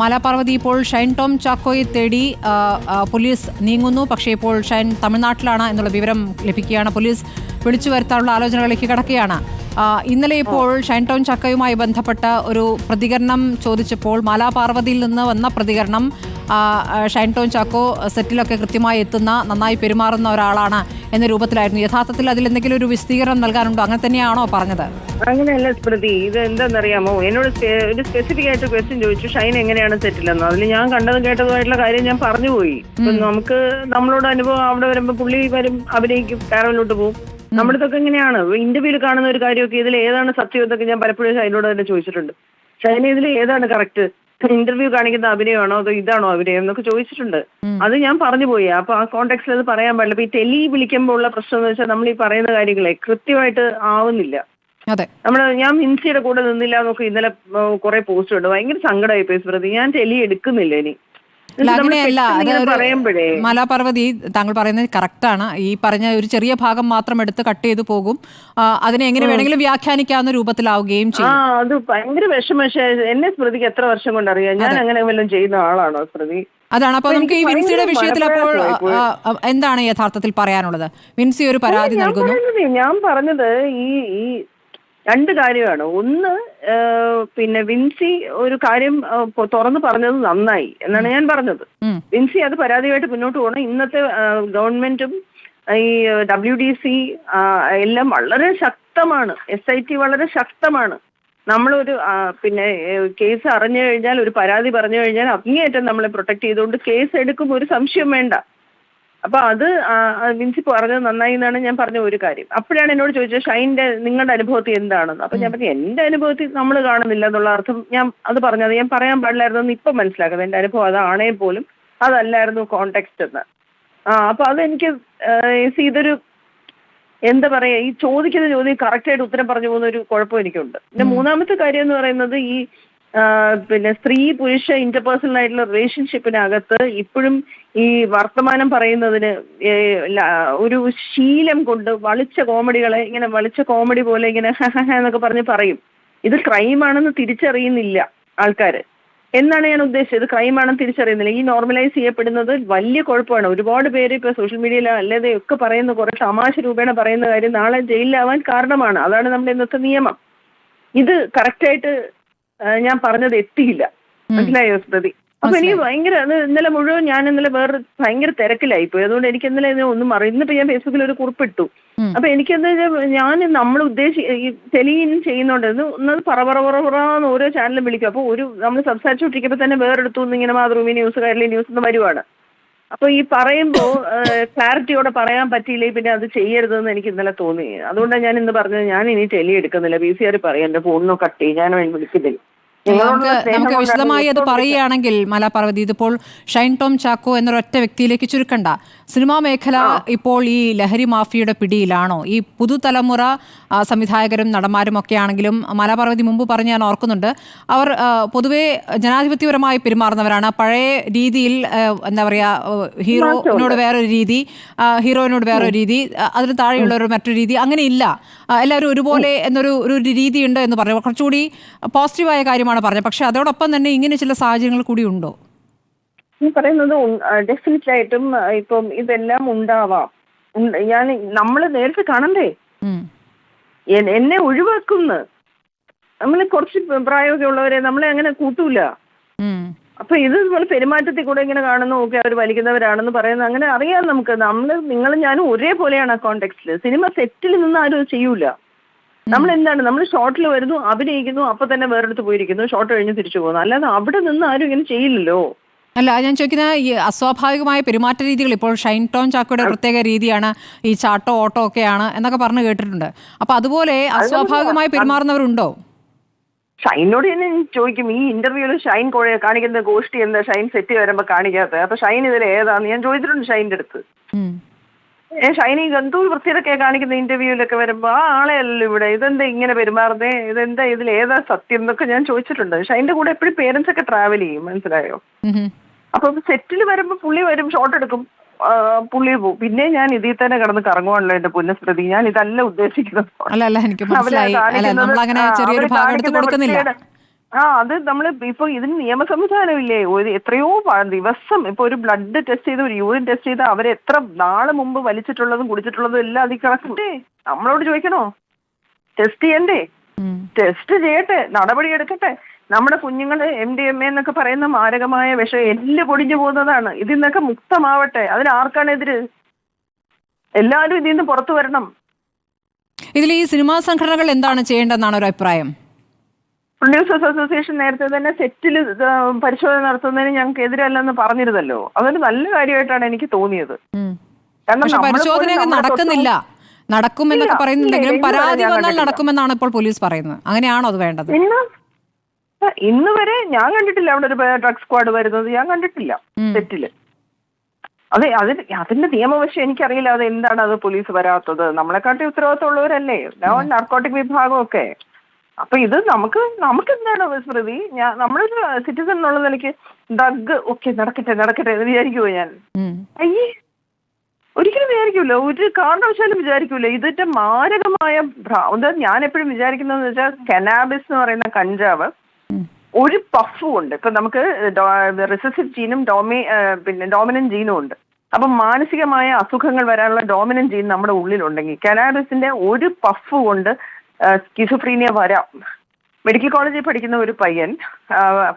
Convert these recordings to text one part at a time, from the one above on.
മാലാപാർവതി ഇപ്പോൾ ഷൈൻ ടോം ചാക്കോയെ തേടി പോലീസ് നീങ്ങുന്നു. പക്ഷേ ഇപ്പോൾ ഷൈൻ തമിഴ്നാട്ടിലാണ് എന്നുള്ള വിവരം ലഭിക്കുകയാണ്. പോലീസ് വിളിച്ചു വരുത്താനുള്ള ആലോചനകളിലേക്ക് കടക്കുകയാണ്. ഇന്നലെ ഇപ്പോൾ ഷൈൻ ടോം ചാക്കോയുമായി ബന്ധപ്പെട്ട ഒരു പ്രതികരണം ചോദിച്ചപ്പോൾ മാലാപാർവതിയിൽ നിന്ന് വന്ന പ്രതികരണം ഷൈൻ ടോം ചാക്കോ സെറ്റിലൊക്കെ കൃത്യമായി എത്തുന്ന നന്നായി പെരുമാറുന്ന ഒരാളാണ് എന്ന രൂപത്തിലായിരുന്നു. യഥാർത്ഥത്തിൽ അതിൽ എന്തെങ്കിലും ഒരു വിശദീകരണം നൽകാനുണ്ടോ? അങ്ങനെ തന്നെയാണോ പറഞ്ഞത്? അങ്ങനെയല്ല സ്മൃതി ഇത് എന്താണെന്നറിയാമോ എന്നോട് ഒരു സ്പെസിഫിക് ആയിട്ട് ക്വസ്റ്റ്യൻ ചോദിച്ചു. ഷൈൻ എങ്ങനെയാണ് സെറ്റിലെന്ന്. അതിൽ ഞാൻ കണ്ടതും കേട്ടതുമായിട്ടുള്ള കാര്യം ഞാൻ പറഞ്ഞു പോയി. നമുക്ക് നമ്മളോട് അനുഭവം അവിടെ വരുമ്പോ പുള്ളി വരും അഭിനയിക്കും കാരവലോട്ട് പോകും നമ്മുടെ ഇതൊക്കെ എങ്ങനെയാണ്? ഇന്റർവ്യൂവിൽ കാണുന്ന ഒരു കാര്യമൊക്കെ ഇതിൽ ഏതാണ് സത്യം എന്നൊക്കെ ഞാൻ പലപ്പോഴും ഷൈനോട് തന്നെ ചോദിച്ചിട്ടുണ്ട്. ഷൈന ഇതിൽ ഏതാണ് കറക്റ്റ് ഇന്റർവ്യൂ കാണിക്കുന്ന അഭിനയമാണോ അതോ ഇതാണോ അഭിനയം എന്നൊക്കെ ചോദിച്ചിട്ടുണ്ട്. അത് ഞാൻ പറഞ്ഞു പോയി. അപ്പൊ ആ കോണ്ടെക്സ്റ്റിൽ അത് പറയാൻ പാടില്ല. ഈ ടെലി വിളിക്കുമ്പോൾ ഉള്ള പ്രശ്നം എന്ന് വെച്ചാൽ നമ്മൾ ഈ പറയുന്ന കാര്യങ്ങളെ കൃത്യമായിട്ട് ആവുന്നില്ല. അതെ. നമ്മൾ ഞാൻ മിൻസിയുടെ കൂടെ നിന്നില്ല എന്നൊക്കെ ഇന്നലെ കുറെ പോസ്റ്റ് ഉണ്ട് ഭയങ്കര സങ്കടമായി പോയി സ്മൃതി. ഞാൻ ടെലി എടുക്കുന്നില്ല ഇനി. മലാപാർവതി താങ്കൾ പറയുന്നത് കറക്റ്റാണ് ഈ പറഞ്ഞ ഒരു ചെറിയ ഭാഗം മാത്രം എടുത്ത് കട്ട് ചെയ്ത് പോകും. അതിനെ എങ്ങനെ വേണമെങ്കിലും വ്യാഖ്യാനിക്കാവുന്ന രൂപത്തിലാവുകയും ചെയ്യും. അത് ഭയങ്കര വിഷമ എന്നെ സ്മൃതിക്ക് എത്ര വർഷം കൊണ്ട് അറിയാം? ഞാൻ അങ്ങനെ വല്ലതും ചെയ്യുന്ന ആളാണോ സ്മൃതി? അതാണ്. അപ്പൊ അപ്പൊ നമുക്ക് ഈ മിൻസിയുടെ വിൻസിയുടെ വിഷയത്തിൽ അപ്പോൾ എന്താണ് യഥാർത്ഥത്തിൽ പറയാനുള്ളത്? വിൻസി ഒരു പരാതി നൽകുന്നു. ഞാൻ പറഞ്ഞത് ഈ ഈ രണ്ട് കാര്യമാണ്. ഒന്ന് പിന്നെ വിൻസി ഒരു കാര്യം തുറന്നു പറഞ്ഞത് നന്നായി എന്നാണ് ഞാൻ പറഞ്ഞത്. വിൻസി അത് പരാതിയായിട്ട് മുന്നോട്ട് പോകണം. ഇന്നത്തെ ഗവൺമെന്റും ഈ ഡബ്ല്യു ഡി സി എല്ലാം വളരെ ശക്തമാണ്. എസ് ഐ ടി വളരെ ശക്തമാണ്. നമ്മളൊരു പിന്നെ കേസ് അറിഞ്ഞു കഴിഞ്ഞാൽ ഒരു പരാതി പറഞ്ഞു കഴിഞ്ഞാൽ അങ്ങേയറ്റം നമ്മളെ പ്രൊട്ടക്ട് ചെയ്തുകൊണ്ട് കേസ് എടുക്കും. ഒരു സംശയം വേണ്ട. അപ്പൊ അത് മിൻസി വിൻസി പറഞ്ഞത് നന്നായി എന്നാണ് ഞാൻ പറഞ്ഞ ഒരു കാര്യം. അപ്പോഴാണ് എന്നോട് ചോദിച്ചത് ഷൈന്റെ നിങ്ങളുടെ അനുഭവത്തിൽ എന്താണെന്ന്? അപ്പൊ ഞാൻ പറഞ്ഞു എന്റെ അനുഭവത്തിൽ നമ്മൾ കാണുന്നില്ല എന്നുള്ള അർത്ഥം ഞാൻ അത് പറഞ്ഞത് ഞാൻ പറയാൻ പാടില്ലായിരുന്നു എന്ന് ഇപ്പം മനസ്സിലാക്കുന്നത്. എന്റെ അനുഭവം അതാണേ പോലും അതല്ലായിരുന്നു കോണ്ടെക്സ്റ്റ് എന്ന്. ആ അപ്പൊ അതെനിക്ക് ഇതൊരു എന്താ പറയാ ഈ ചോദിക്കുന്ന ചോദ്യം കറക്റ്റ് ആയിട്ട് ഉത്തരം പറഞ്ഞു പോകുന്ന ഒരു കുഴപ്പം എനിക്കുണ്ട്. പിന്നെ മൂന്നാമത്തെ കാര്യം എന്ന് പറയുന്നത് ഈ പിന്നെ സ്ത്രീ പുരുഷ ഇന്റർപേഴ്സണൽ ആയിട്ടുള്ള റിലേഷൻഷിപ്പിനകത്ത് ഇപ്പോഴും ഈ വർത്തമാനം പറയുന്നതിന് ഒരു ശീലം കൊണ്ട് വളിച്ച കോമഡികളെ ഇങ്ങനെ വളിച്ച കോമഡി പോലെ ഇങ്ങനെ എന്നൊക്കെ പറഞ്ഞ് പറയും. ഇത് ക്രൈമാണെന്ന് തിരിച്ചറിയുന്നില്ല ആൾക്കാര്. എന്നാണ് ഞാൻ ഉദ്ദേശിച്ചത്? ക്രൈമാണെന്ന് തിരിച്ചറിയുന്നില്ല. ഈ നോർമലൈസ് ചെയ്യപ്പെടുന്നത് വലിയ കുഴപ്പമാണ്. ഒരുപാട് പേര് ഇപ്പൊ സോഷ്യൽ മീഡിയയിൽ അല്ലാതെ ഒക്കെ പറയുന്ന കുറെ തമാശ രൂപേണ പറയുന്ന കാര്യം നാളെ ജയിലിലാവാൻ കാരണമാണ്. അതാണ് നമ്മുടെ ഇന്നത്തെ നിയമം. ഇത് കറക്റ്റായിട്ട് ഞാൻ പറഞ്ഞത് എത്തിയില്ല. മനസ്സിലായോ സ്മൃതി? അപ്പൊ എനിക്ക് ഭയങ്കര അത് ഇന്നലെ മുഴുവൻ ഞാൻ ഇന്നലെ വേറെ ഭയങ്കര തിരക്കിലായി പോയി. അതുകൊണ്ട് എനിക്ക് ഇന്നലെ ഒന്നും അറിയാം ഇന്നിപ്പോ ഞാൻ ഫേസ്ബുക്കിൽ ഒരു കുറിപ്പിട്ടു. അപ്പൊ എനിക്കെന്താ ഞാൻ നമ്മൾ ഉദ്ദേശി ടെലിയും ചെയ്യുന്നുണ്ട് ഒന്നത് പറ പറ പറ പറന്ന് ഓരോ ചാനലും വിളിക്കും. അപ്പൊ ഒരു നമ്മൾ സംസാരിച്ചുകൊണ്ടിരിക്കുമ്പോ തന്നെ വേറെടുത്തു ഇങ്ങനെ മാതൃഭൂമി ന്യൂസ് കയറലി ന്യൂസ് എന്ന് വരുവാണ്. അപ്പൊ ഈ പറയുമ്പോ ക്ലാരിറ്റിയോടെ പറയാൻ പറ്റിയില്ലേ പിന്നെ അത് ചെയ്യരുതെന്ന് എനിക്ക് ഇന്നലെ തോന്നി. അതുകൊണ്ടാണ് ഞാൻ ഇന്ന് പറഞ്ഞത് ഞാൻ ഇനി ടെലി എടുക്കുന്നില്ല. ബി സി ആർ പറയാം എന്റെ ഫോണിനോ കട്ട് ചെയ്യും. ഞാൻ വിളിക്കുന്നില്ല നമുക്ക് നമുക്ക് വിശദമായി അത് പറയുകയാണെങ്കിൽ മലാപാർവതി ഇതിപ്പോൾ ഷൈൻ ടോം ചാക്കോ എന്നൊരൊറ്റ വ്യക്തിയിലേക്ക് ചുരുക്കണ്ട. സിനിമാ മേഖല ഇപ്പോൾ ഈ ലഹരി മാഫിയുടെ പിടിയിലാണോ? ഈ പുതുതലമുറ സംവിധായകരും നടന്മാരും ഒക്കെ ആണെങ്കിലും മലാപാർവതി മുമ്പ് പറഞ്ഞ് ഞാൻ ഓർക്കുന്നുണ്ട്. അവർ പൊതുവേ ജനാധിപത്യപരമായി പെരുമാറുന്നവരാണ്. പഴയ രീതിയിൽ എന്താ പറയുക ഹീറോയിനോട് വേറൊരു രീതി ഹീറോയിനോട് വേറൊരു രീതി അതിന് താഴെയുള്ളവർ മറ്റൊരു രീതി അങ്ങനെ ഇല്ല. എല്ലാവരും ഒരുപോലെ എന്നൊരു ഒരു രീതിയുണ്ട് എന്ന് പറഞ്ഞു. കുറച്ചുകൂടി പോസിറ്റീവായ കാര്യമാണ് പറഞ്ഞത്. പക്ഷെ അതോടൊപ്പം തന്നെ ഇങ്ങനെ ചില സാഹചര്യങ്ങൾ കൂടി ഉണ്ടോ? ഈ പറയുന്നത് ഡെഫിനറ്റ് ആയിട്ടും ഇപ്പം ഇതെല്ലാം ഉണ്ടാവാം. ഉണ്ട്. ഞാൻ നമ്മൾ നേരത്തെ കാണണ്ടേ? എന്നെ ഒഴിവാക്കുന്നു. നമ്മൾ കുറച്ച് പ്രായമൊക്കെ ഉള്ളവരെ നമ്മളെ അങ്ങനെ കൂട്ടൂല. അപ്പൊ ഇത് നമ്മൾ പെരുമാറ്റത്തിൽ കൂടെ ഇങ്ങനെ കാണുന്നു ഓക്കെ അവർ വലിക്കുന്നവരാണെന്ന് പറയുന്നത് അങ്ങനെ അറിയാം നമുക്ക്. നമ്മൾ നിങ്ങളും ഞാനും ഒരേപോലെയാണ് ആ കോണ്ടെക്സ്റ്റിൽ സിനിമ സെറ്റിൽ നിന്ന് ആരും ചെയ്യൂല. നമ്മൾ എന്താണ് നമ്മൾ ഷോർട്ടിൽ വരുന്നു അഭിനയിക്കുന്നു അപ്പൊ തന്നെ വേറെടുത്ത് പോയിരിക്കുന്നു ഷോർട്ട് കഴിഞ്ഞ് തിരിച്ചു പോകുന്നു. അല്ലാതെ അവിടെ നിന്ന് ആരും ഇങ്ങനെ ചെയ്യില്ലല്ലോ. അല്ല ഞാൻ ചോദിക്കുന്ന ഈ അസ്വാഭാവികമായ പെരുമാറ്റ രീതികൾ ഇപ്പോൾ ഷൈൻ ടോൺ ചാക്കോയുടെ പ്രത്യേക രീതിയാണ് ഈ ചാട്ടോ ഓട്ടോ ഒക്കെയാണ് എന്നൊക്കെ പറഞ്ഞു കേട്ടിട്ടുണ്ട്. അപ്പൊ അതുപോലെ അസ്വാഭാവികമായി പെരുമാറുന്നവരുണ്ടോ? ഷൈനോട് തന്നെ ഞാൻ ചോദിക്കും. ഈ ഇന്റർവ്യൂവിൽ ഷൈൻ കോഴ കാണിക്കുന്ന ഗോഷ്ടി എന്താ? ഷൈൻ സെറ്റ് വരുമ്പോ കാണിക്കാത്ത. അപ്പൊ ഷൈൻ ഇതിൽ ഏതാന്ന് ഞാൻ ചോദിച്ചിട്ടുണ്ട് ഷൈന്റെ അടുത്ത്. ഏ ഷൈനി എന്തോ വൃത്തിയിലൊക്കെ കാണിക്കുന്ന ഇന്റർവ്യൂവിലൊക്കെ വരുമ്പോ ആ ആളെ അല്ലല്ലോ ഇവിടെ. ഇതെന്താ ഇങ്ങനെ പെരുമാറുന്നേ? ഇതെന്താ ഇതിൽ ഏതാ സത്യം എന്നൊക്കെ ഞാൻ ചോദിച്ചിട്ടുണ്ട്. ഷൈന്റെ കൂടെ എപ്പോഴും പേരൻസ് ഒക്കെ ട്രാവൽ ചെയ്യും മനസ്സിലായോ. അപ്പൊ സെറ്റിൽ വരുമ്പോ പുള്ളി വരും ഷോട്ട് എടുക്കും പുള്ളി പോകും പിന്നെ ഞാൻ ഇതിൽ തന്നെ കിടന്ന് കറങ്ങുവാണല്ലോ എന്റെ പുനഃസ്മൃതി ഞാൻ ഇതല്ല ഉദ്ദേശിക്കുന്നത്. അല്ല കാണിക്കുന്നത് ആ, അത് നമ്മൾ ഇപ്പൊ ഇതിന് നിയമ സംവിധാനമില്ലേ ഒരു എത്രയോ ദിവസം ഇപ്പൊ ഒരു ബ്ലഡ് ടെസ്റ്റ് ചെയ്ത് ഒരു യൂറിൻ ടെസ്റ്റ് ചെയ്ത് അവർ എത്ര നാളെ മുമ്പ് വലിച്ചിട്ടുള്ളതും കുടിച്ചിട്ടുള്ളതും എല്ലാം അതിൽ കിടക്കണ്ടേ നമ്മളോട് ചോദിക്കണോ? ടെസ്റ്റ് ചെയ്യണ്ടേ? ടെസ്റ്റ് ചെയ്യട്ടെ. നടപടി എടുക്കട്ടെ. നമ്മുടെ കുഞ്ഞുങ്ങൾ എം ഡി എം എ എന്നൊക്കെ പറയുന്ന മാരകമായ വിഷം എല്ല് പൊടിഞ്ഞു പോകുന്നതാണ്. ഇതിൽ നിന്നൊക്കെ മുക്തമാവട്ടെ. അതിന് ആർക്കാണ് എതിര്? എല്ലാവരും ഇതിൽ നിന്ന് പുറത്തു വരണം. ഇതിൽ ഈ സിനിമാ സംഘടനകൾ എന്താണ് ചെയ്യേണ്ടതെന്നാണ് ഒരു അഭിപ്രായം? പ്രൊഡ്യൂസേഴ്സ് അസോസിയേഷൻ നേരത്തെ തന്നെ സെറ്റിൽ പരിശോധന നടത്തുന്നതിന് ഞങ്ങൾക്ക് എതിരല്ലെന്ന് പറഞ്ഞിരുന്നല്ലോ. അതൊരു നല്ല കാര്യമായിട്ടാണ് എനിക്ക് തോന്നിയത്. കാരണം പരിശോധനയൊക്കെ നടക്കുന്നില്ല. നടക്കും എന്നൊക്കെ പറയുന്നുണ്ടെങ്കിലും പരാതി വന്നാൽ. നടക്കുമെന്നാണ് ഇപ്പോൾ പോലീസ് പറയുന്നത്. അങ്ങനെയാണോ അത് വേണ്ടത്? ഇന്ന് വരെ ഞാൻ കണ്ടിട്ടില്ല അവിടെ ഒരു ഡ്രഗ് സ്ക്വാഡ് വരുന്നത്. ഞാൻ കണ്ടിട്ടില്ല. സെറ്റിൽ അതെ അതിന് അതിന്റെ നിയമവശം എനിക്കറിയില്ല. അത് എന്താണ് അത് പോലീസ് വരാത്തത്? നമ്മളെക്കാട്ടി ഉത്തരവാദിത്തമുള്ളവരല്ലേ? നാർക്കോട്ടിക് വിഭാഗമൊക്കെ. അപ്പൊ ഇത് നമുക്ക് നമുക്ക് എന്താണ് സ്മൃതി? ഞാൻ നമ്മളൊരു സിറ്റിസൺ എന്നുള്ള നിലയ്ക്ക് ഡഗ് ഓക്കെ നടക്കട്ടെ നടക്കട്ടെ എന്ന് വിചാരിക്കുമോ ഞാൻ. അയ്യേ ഒരിക്കലും വിചാരിക്കൂല. ഒരു കാരണവശാലും വിചാരിക്കൂല. ഇതിന്റെ മാരകമായ ഞാൻ എപ്പോഴും വിചാരിക്കുന്നതെന്ന് വെച്ചാൽ കനാബിസ് എന്ന് പറയുന്ന കഞ്ചാവ് ഒരു പഫും ഉണ്ട്. ഇപ്പൊ നമുക്ക് റിസസീവ് ജീനും ഡോമി പിന്നെ ഡോമിനന്റ് ജീനും ഉണ്ട്. അപ്പൊ മാനസികമായ അസുഖങ്ങൾ വരാനുള്ള ഡോമിനൻ ജീൻ നമ്മുടെ ഉള്ളിലുണ്ടെങ്കിൽ കനാബിസിന്റെ ഒരു പഫ് കൊണ്ട് സ്കിസോഫ്രീനിയ വരാം. മെഡിക്കൽ കോളേജിൽ പഠിക്കുന്ന ഒരു പയ്യൻ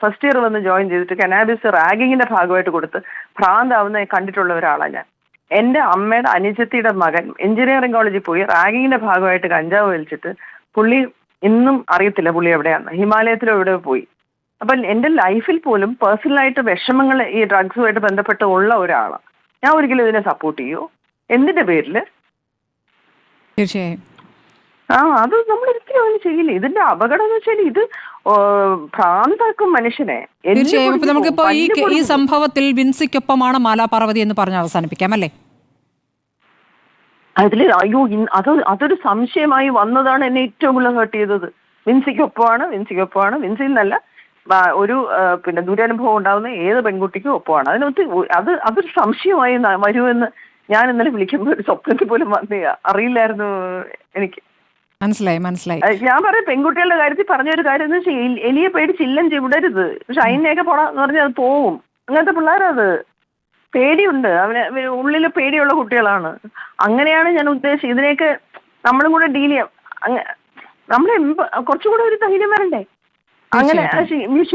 ഫസ്റ്റ് ഇയർ വന്ന് ജോയിൻ ചെയ്തിട്ട് കനാബിസ് റാഗിങ്ങിന്റെ ഭാഗമായിട്ട് കൊടുത്ത് ഭ്രാന്താവുന്ന കണ്ടിട്ടുള്ള ഒരാളാണ് ഞാൻ. എന്റെ അമ്മയുടെ അനുജത്തിയുടെ മകൻ എഞ്ചിനീയറിംഗ് കോളേജിൽ പോയി റാഗിങ്ങിന്റെ ഭാഗമായിട്ട് കഞ്ചാവ് വലിച്ചിട്ട് പുള്ളി ഇന്നും അറിയത്തില്ല പുള്ളി എവിടെയാണ് ഹിമാലയത്തിലോ എവിടെ പോയി. അപ്പൊ എന്റെ ലൈഫിൽ പോലും പേഴ്സണലായിട്ട് വിഷമങ്ങൾ ഈ ഡ്രഗ്സുമായിട്ട് ബന്ധപ്പെട്ട് ഉള്ള ഒരാളാണ് ഞാൻ ഒരിക്കലും ഇതിനെ സപ്പോർട്ട് ചെയ്യൂ? എന്തിന്റെ പേരിൽ തീർച്ചയായും. ആ അത് നമ്മൾ ഒരിക്കലും അങ്ങനെ ചെയ്യില്ല. ഇതിന്റെ അപകടം എന്ന് വെച്ചാൽ ഇത് ഭ്രാന്താക്കും മനുഷ്യനെ. തീർച്ചയായും. ഇപ്പൊ നമുക്കിപ്പോ ഈ ഈ. സംഭവത്തിൽ വിൻസിക്കൊപ്പമാണ് മാലാപാർവതി എന്ന് പറഞ്ഞ് അവസാനിപ്പിക്കാം അല്ലേ? അതിൽ അയ്യോ അത് അതൊരു സംശയമായി വന്നതാണ് എന്നെ ഏറ്റവും കൂടുതൽ ഹേർട്ട് ചെയ്തത്. വിൻസിക്കൊപ്പമാണ് വിൻസിക്കൊപ്പമാണ്. വിൻസി എന്നല്ല ഒരു പിന്നെ ദുരനുഭവം ഉണ്ടാകുന്ന ഏത് പെൺകുട്ടിക്കും ഒപ്പമാണ്. അതിനൊത്ത് അത് അതൊരു സംശയമായി വരുമെന്ന് ഞാൻ ഇന്നലെ വിളിക്കുമ്പോൾ ഒരു സ്വപ്നത്തിൽ പോലും വന്നേ അറിയില്ലായിരുന്നു എനിക്ക്. മനസ്സിലായി മനസ്സിലായി. ഞാൻ പറയാം പെൺകുട്ടികളുടെ കാര്യത്തിൽ പറഞ്ഞ ഒരു കാര്യം എന്ന് വെച്ചാൽ എലി- എലിയെ പേടിച്ച് ഇല്ലം ചവിടരുത്. പക്ഷെ അതിനെയൊക്കെ പോടാന്ന് പറഞ്ഞാൽ അത് പോവും. അങ്ങനത്തെ പിള്ളേരത്. പേടിയുണ്ട്. അവന് ഉള്ളിൽ പേടിയുള്ള കുട്ടികളാണ്. അങ്ങനെയാണ് ഞാൻ ഉദ്ദേശിച്ചത്. ഇതിനെയൊക്കെ നമ്മളും കൂടെ ഡീൽ ചെയ്യാം. അങ്ങ- നമ്മളെ എമ്പ- കുറച്ചുകൂടെ ഒരു ധൈര്യം വരണ്ടേ? അങ്ങനെ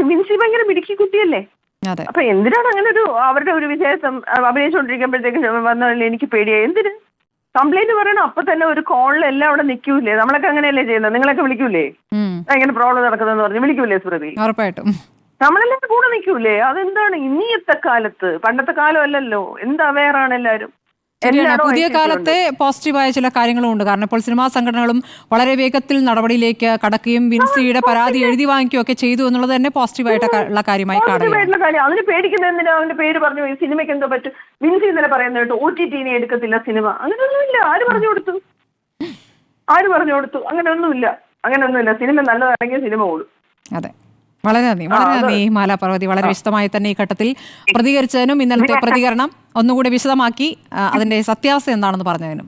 മിൻസി ഭയങ്കര മിടുക്കി കുട്ടിയല്ലേ? അപ്പൊ എന്തിനാണ് അങ്ങനെ ഒരു അവരുടെ ഒരു വിശേഷം അഭിനയിച്ചുകൊണ്ടിരിക്കുമ്പോഴത്തേക്കും വന്നല്ലേ എനിക്ക് പേടിയായി. എന്തിന്? കംപ്ലൈന്റ് പറയണം. അപ്പൊ തന്നെ ഒരു കോളിൽ എല്ലാം അവിടെ നിൽക്കൂലേ നമ്മളൊക്കെ അങ്ങനെയല്ലേ ചെയ്യുന്നത്? നിങ്ങളൊക്കെ വിളിക്കൂലേ? എങ്ങനെ പ്രോബ്ലം നടക്കുന്നതെന്ന് പറഞ്ഞു വിളിക്കൂലേ സ്മൃതി? ഉറപ്പായിട്ടും. നമ്മളെല്ലാം കൂടെ നിൽക്കൂലേ? അതെന്താണ്? ഇനിയത്തെ കാലത്ത്? പണ്ടത്തെ കാലം അല്ലല്ലോ. എന്ത് അവയറാണ് എല്ലാരും ശരിയാണ്. പുതിയ കാലത്തെ പോസിറ്റീവായ ചില കാര്യങ്ങളും ഉണ്ട് കാരണം ഇപ്പോൾ സിനിമാ സംഘടനകളും വളരെ വേഗത്തിൽ നടപടിയിലേക്ക് കടക്കുകയും വിൻസിയുടെ പരാതി എഴുതി വാങ്ങിക്കുകയും ഒക്കെ ചെയ്തു എന്നുള്ളത് തന്നെ പോസിറ്റീവായിട്ടുള്ള കാര്യമായി കാര്യം. അതിന് പേടിക്കുന്ന എന്തിനാ? അവന്റെ പേര് പറഞ്ഞു സിനിമയ്ക്ക് എന്തോ പറ്റും. വിൻസി ഇന്നലെ പറയുന്നത് കേട്ടോ ഒ ടി ടിനെ എടുക്കത്തില്ല സിനിമ. അങ്ങനെയൊന്നുമില്ല. ആര് പറഞ്ഞു കൊടുത്തു? ആര് പറഞ്ഞു കൊടുത്തു? അങ്ങനെയൊന്നുമില്ല. അങ്ങനെയൊന്നുമില്ല. സിനിമ നല്ലതാണെങ്കിൽ സിനിമ ഓടും. അതെ. വളരെ നന്ദി വളരെ നന്ദി മാല പാർവതി വളരെ വിശദമായി തന്നെ ഈ ഘട്ടത്തിൽ പ്രതികരിച്ചതിനും ഇന്നലത്തെ പ്രതികരണം ഒന്നുകൂടി വിശദമാക്കി അതിന്റെ സത്യാവസ്ഥ എന്താണെന്ന് പറഞ്ഞതിനും.